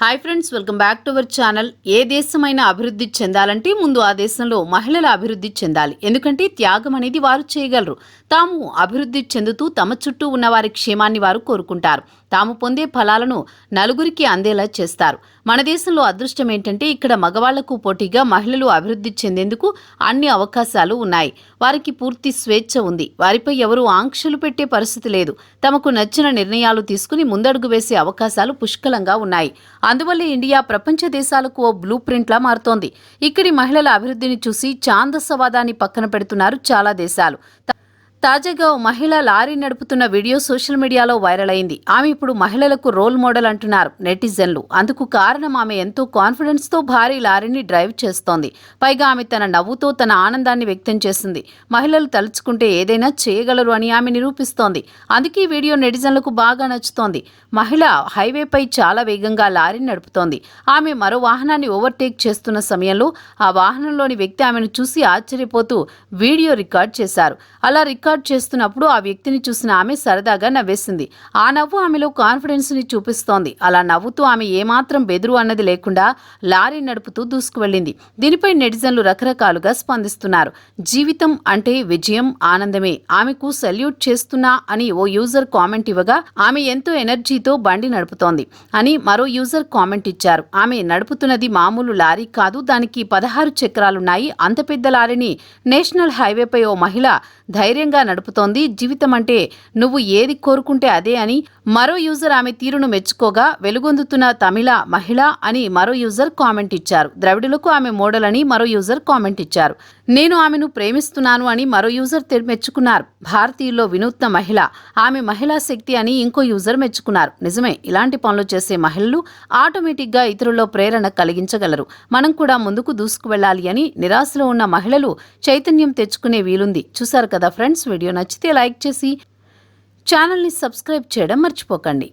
Hi friends welcome back to our channel ఏ దేశమైనా అభివృద్ధి చెందాలంటే ముందు ఆ దేశంలో మహిళల అభివృద్ధి చెందాలి. ఎందుకంటే త్యాగం అనేది వారు చేయగలరు. తాము అభివృద్ధి చెందుతూ తమ చుట్టూ ఉన్న వారి క్షేమాన్ని వారు కోరుకుంటారు. తాము పొందే ఫలాలను నలుగురికి అందేలా చేస్తారు. మన దేశంలో అదృష్టం ఏంటంటే ఇక్కడ మగవాళ్ళకు పోటీగా మహిళలు అభివృద్ధి చెందేందుకు అన్ని అవకాశాలు ఉన్నాయి. వారికి పూర్తి స్వేచ్ఛ ఉంది. వారిపై ఎవరూ ఆంక్షలు పెట్టే పరిస్థితి లేదు. తమకు నచ్చిన నిర్ణయాలు తీసుకుని ముందడుగు వేసే అవకాశాలు పుష్కలంగా ఉన్నాయి. అందువల్లే ఇండియా ప్రపంచ దేశాలకు ఓ బ్లూ ప్రింట్లా మారుతోంది. ఇక్కడి మహిళల అభివృద్ధిని చూసి ఛాందసవాదాన్ని పక్కన పెడుతున్నారు చాలా దేశాలు. తాజాగా ఓ మహిళ లారీ నడుపుతున్న వీడియో సోషల్ మీడియాలో వైరల్ అయింది. ఆమె ఇప్పుడు మహిళలకు రోల్ మోడల్ అంటున్నారు నెటిజన్లు. అందుకు కారణం ఆమె ఎంతో కాన్ఫిడెన్స్తో భారీ లారీని డ్రైవ్ చేస్తోంది. పైగా ఆమె తన నవ్వుతో తన ఆనందాన్ని వ్యక్తం చేసింది. మహిళలు తలుచుకుంటే ఏదైనా చేయగలరు అని ఆమె నిరూపిస్తోంది. అందుకే ఈ వీడియో నెటిజన్లకు బాగా నచ్చుతోంది. మహిళ హైవేపై చాలా వేగంగా లారీ నడుపుతోంది. ఆమె మరో వాహనాన్ని ఓవర్టేక్ చేస్తున్న సమయంలో ఆ వాహనంలోని వ్యక్తి ఆమెను చూసి ఆశ్చర్యపోతూ వీడియో రికార్డ్ చేశారు. అలా రికార్డ్ చేస్తున్నప్పుడు ఆ వ్యక్తిని చూసిన ఆమె సరదాగా నవ్వేసింది. ఆ నవ్వు ఆమెలో కాన్ఫిడెన్స్ని చూపిస్తోంది. అలా నవ్వుతూ ఆమె ఏమాత్రం బెదురు అన్నది లేకుండా లారీ నడుపుతూ దూసుకువెళ్ళింది. దీనిపై నెటిజన్లు రకరకాలుగా స్పందిస్తున్నారు. జీవితం అంటే విజయం ఆనందమే. ఆమెకు సెల్యూట్ చేస్తున్నా అని ఓ యూజర్ కామెంట్ ఇవ్వగా ఆమె ఎంతో ఎనర్జీతో బండి నడుపుతోంది అని మరో యూజర్ కామెంట్ ఇచ్చారు. ఆమె నడుపుతున్నది మామూలు లారీ కాదు దానికి పదహారు చక్రాలున్నాయి. అంత పెద్ద లారీని నేషనల్ హైవేపై ఓ మహిళ ధైర్యంగా నడుపుతోంది. జీవితం అంటే నువ్వు ఏది కోరుకుంటే అదే అని మరో యూజర్ ఆమె తీరును మెచ్చుకోగా వెలుగొందుతున్న తమిళ మహిళ అని మరో యూజర్ కామెంట్ ఇచ్చారు. ద్రవిడులకు ఆమె మోడల్ అని మరో యూజర్ కామెంట్ ఇచ్చారు. నేను ఆమెను ప్రేమిస్తున్నాను అని మరో యూజర్ మెచ్చుకున్నారు. భారతీయుల్లో వినూత్న మహిళ. ఆమె మహిళా శక్తి అని ఇంకో యూజర్ మెచ్చుకున్నారు. నిజమే ఇలాంటి పనులు చేసే మహిళలు ఆటోమేటిక్గా ఇతరుల్లో ప్రేరణ కలిగించగలరు. మనం కూడా ముందుకు దూసుకు వెళ్ళాలి అని నిరాశలో ఉన్న మహిళలు చైతన్యం తెచ్చుకునే వీలుంది. చూశారు కదా ఫ్రెండ్స్ వీడియో నచ్చితే లైక్ చేసి ఛానల్ని సబ్స్క్రైబ్ చేయడం మర్చిపోకండి.